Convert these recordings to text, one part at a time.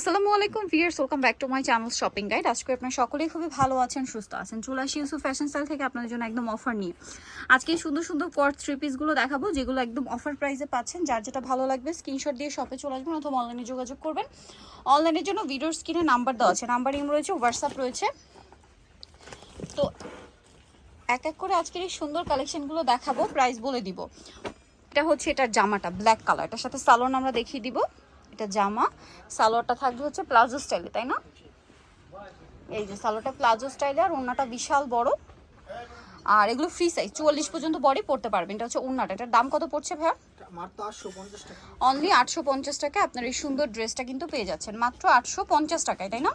আসসালামু আলাইকুম viewers welcome back to my channel shopping guide. আজকে আপনারা সকলেই খুবই ভালো আছেন, সুস্থ আছেন। চলে আসি ইউসুফ ফ্যাশন স্টাইল থেকে আপনাদের জন্য একদম অফার নিয়ে। আজকে সুন্দর সুন্দর পর থ্রি পিসগুলো দেখাবো, যেগুলো একদম অফার প্রাইসে পাচ্ছেন। যার যেটা ভালো লাগবে স্ক্রিনশট দিয়ে শপে চলে আসবেন অথবা অনলাইনে যোগাযোগ করবেন। অনলাইনের জন্য ভিডিওর স্ক্রিনে নাম্বার দেওয়া আছে। নাম্বার রয়েছে হোয়াটসঅ্যাপ রয়েছে। তো এক এক করে আজকের এই সুন্দর কালেকশনগুলো দেখাবো প্রাইস বলে দিব। এটা হচ্ছে এটার জামাটা ব্ল্যাক কালার এটার সাথে সালোয়ার আমরা দেখিয়ে দিব। এটা জামা সালোয়ারটা থাকবে হচ্ছে প্লাজো স্টাইলে তাই না? এই যে সালোয়ারটা প্লাজো স্টাইলে আর ওড়নাটা বিশাল বড়। আর এগুলো ফ্রি সাইজ চুয়াল্লিশ পর্যন্ত বডি পড়তে পারবেন এটা হচ্ছে ওড়নাটা। এটার দাম কত পড়ছে ভাইয়া? মাত্র আটশো পঞ্চাশ টাকা। অনলি আটশো পঞ্চাশ টাকায় আপনার এই সুন্দর ড্রেসটা কিন্তু পেয়ে যাচ্ছেন। মাত্র আটশো পঞ্চাশ টাকায় তাই না?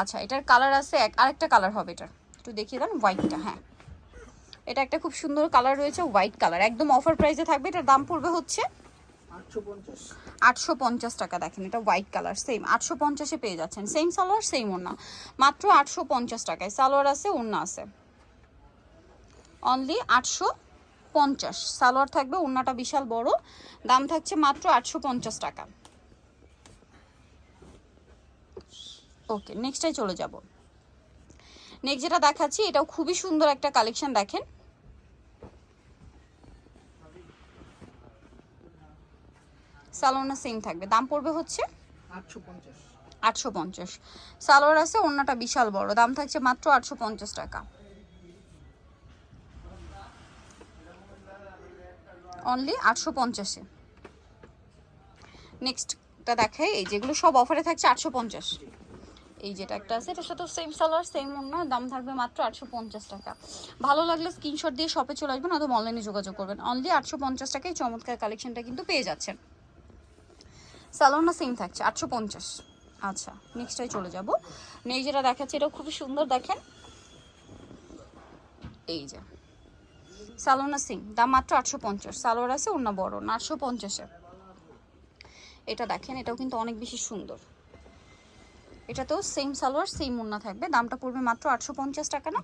আচ্ছা এটার কালার আছে এক আরেকটা কালার হবে এটার। একটু দেখিয়ে দেন হোয়াইটটা হ্যাঁ। এটা একটা খুব সুন্দর কালার রয়েছে হোয়াইট কালার একদম অফার প্রাইসে থাকবে। এটার দাম পড়বে হচ্ছে আটশো পঞ্চাশ। টাকা দেখেন, এটা হোয়াইট কালার সেম আটশো পঞ্চাশে পেয়ে যাচ্ছেন। সেম সালোয়ার সেম ওড়না। মাত্র আটশো পঞ্চাশ টাকায়। সালোয়ার আছে, ওড়না আছে। অনলি আটশো পঞ্চাশ। সালোয়ার থাকবে, ওড়নাটা বিশাল বড়। দাম থাকছে মাত্র আটশো পঞ্চাশ টাকা। ওকে নেক্সটটাই চলে যাব। নেক্সট যেটা দেখাচ্ছি, এটাও খুবই সুন্দর একটা কালেকশন দেখেন। সালোয়ারটা সেম থাকবে। দাম পড়বে হচ্ছে আটশো পঞ্চাশ। আটশো পঞ্চাশ। সালোয়ার আছে অন্যটা বিশাল বড়। দাম থাকছে মাত্র আটশো পঞ্চাশ টাকা। অনলি আটশো পঞ্চাশে। নেক্সটটা দেখাই। এই যেগুলো সব অফারে থাকছে আটশো পঞ্চাশ। এই যেটা একটা আছে এটার সাথে সেম সালোয়ার সেম অন্য দাম থাকবে মাত্র আটশো পঞ্চাশ টাকা। ভালো লাগলে স্ক্রিনশট দিয়ে শপে চলে আসবেন অথবা অনলাইনে যোগাযোগ করবেন। অনলি আটশো পঞ্চাশ টাকায় চমৎকার কালেকশনটা কিন্তু পেয়ে যাচ্ছেন। সালোনা সেম থাকছে, আটশো পঞ্চাশ। আচ্ছা নেক্সটটাই চলে যাব। নেক্সট যেটা দেখাচ্ছে, এটাও খুবই সুন্দর, দেখেন। এই যে সালোনা সিং দাম মাত্র আটশো পঞ্চাশ। সালোয়ার আছে অন্য বড় আটশো পঞ্চাশে এটা দেখেন, এটাও কিন্তু অনেক বেশি সুন্দর। এটাতেও সেম সালোয়ার সেম ওড়না থাকবে, দামটা পড়বে মাত্র আটশো পঞ্চাশ টাকা না?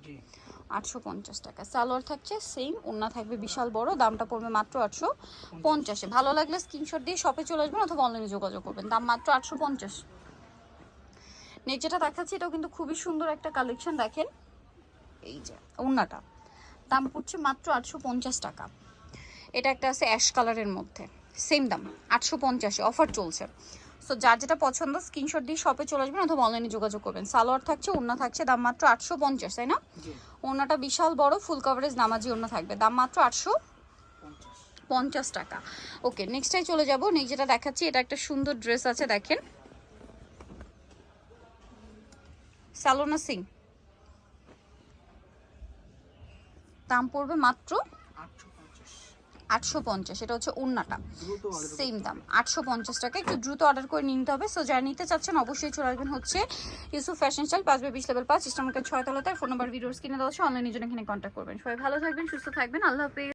আটশো পঞ্চাশ টাকা। সালোয়ার থাকছে সেম ওড়না থাকবে বিশাল বড়, দামটা পড়বে মাত্র আটশো পঞ্চাশে। ভালো লাগলে স্ক্রিনশট দিয়ে শপে চলে আসবেন অথবা অনলাইনে যোগাযোগ করবেন। দাম মাত্র আটশো পঞ্চাশ। যেটা দেখাচ্ছি, এটাও কিন্তু খুবই সুন্দর একটা কালেকশন দেখেন। এই যে, ওড়নাটা। দাম পড়ছে মাত্র আটশো পঞ্চাশ টাকা। এটা একটা আছে অ্যাশ কালারের মধ্যে। সেম দাম, আটশো পঞ্চাশে অফার চলছে। সো যার যেটা পছন্দ স্ক্রিনশট দিয়ে শপে চলে আসবেন অথবা অনলাইনে যোগাযোগ করবেন। সালোয়ার থাকছে ওড়না থাকছে দাম মাত্র আটশো পঞ্চাশ তাই না? ওড়নাটা বিশাল বড় ফুল কভারেজ নামাজি ওড়না থাকবে। দাম মাত্র আটশো পঞ্চাশ টাকা। ওকে নেক্সটটাই চলে যাব। নেক্সট যেটা দেখাচ্ছি এটা একটা সুন্দর ড্রেস আছে দেখেন। সালোনা সিং দাম পড়বে মাত্র আটশো পঞ্চাশ। আটশো পঞ্চাশ এটা হচ্ছে উন্নাটা। সেম দাম আটশো পঞ্চাশ টাকা একটু দ্রুত অর্ডার করে নিতে হবে। সো যারা নিতে চাচ্ছেন অবশ্যই চলে আসবেন হচ্ছে ইউসুফ ফ্যাশন স্টাইল পাঁচ বিশ লেভেল পাঁচ ইস্টামার্কেট ছয় তলাতে। ফোন নাম্বার ভিডিওস কিনে দেওয়া আছে অনলাইনের জন্য এখানে কন্ট্যাক্ট করবেন। সবাই ভালো থাকবেন সুস্থ থাকবেন। আল্লাহ হাফেজ।